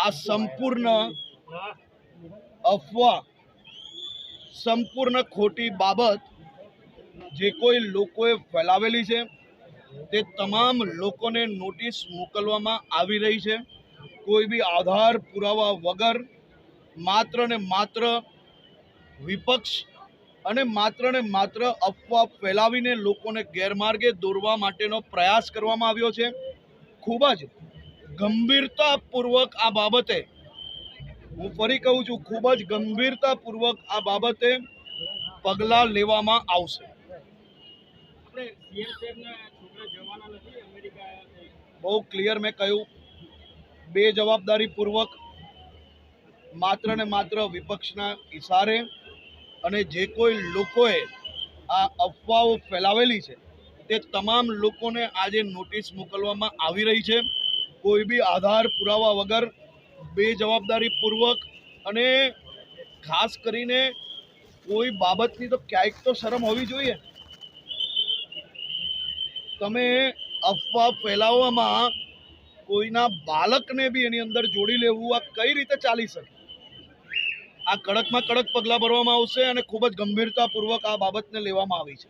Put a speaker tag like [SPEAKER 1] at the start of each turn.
[SPEAKER 1] આ સંપૂર્ણ અફવા, સંપૂર્ણ ખોટી બાબત જે કોઈ લોકોએ ફેલાવેલી છે, તે તમામ લોકોને નોટિસ મોકલવામાં આવી રહી છે. કોઈ બી આધાર પુરાવા વગર માત્ર ને માત્ર વિપક્ષ અને માત્ર ને માત્ર અફવા ફેલાવીને લોકોને ગેરમાર્ગે દોરવા માટેનો પ્રયાસ કરવામાં આવ્યો છે. ખૂબ જ ગંભીરતાપૂર્વક આ બાબતે હું ફરી કહું છું ખૂબ જ ગંભીરતાપૂર્વક આ બાબતે પગલાં લેવામાં આવશે. બહુ ક્લિયર મેં કહ્યું. બે જવાબદારીપૂર્વક માત્ર ને માત્ર વિપક્ષના ઇશારે અને જે કોઈ લોકોએ આ અફવાઓ ફેલાવેલી છે તે તમામ લોકોને આજે નોટિસ મોકલવામાં આવી રહી છે. કોઈ બી આધાર પુરાવા વગર બે જવાબદારીપૂર્વક અને ખાસ કરીને કોઈ બાબતની તો ક્યાંક તો શરમ હોવી જોઈએ. તમે અફવા ફેલાવવામાં કોઈના બાળકને બી એની અંદર જોડી લેવું, આ કઈ રીતે ચાલી શકે? આ કડકમાં કડક પગલાં ભરવામાં આવશે અને ખૂબ જ ગંભીરતાપૂર્વક આ બાબતને લેવામાં આવી છે.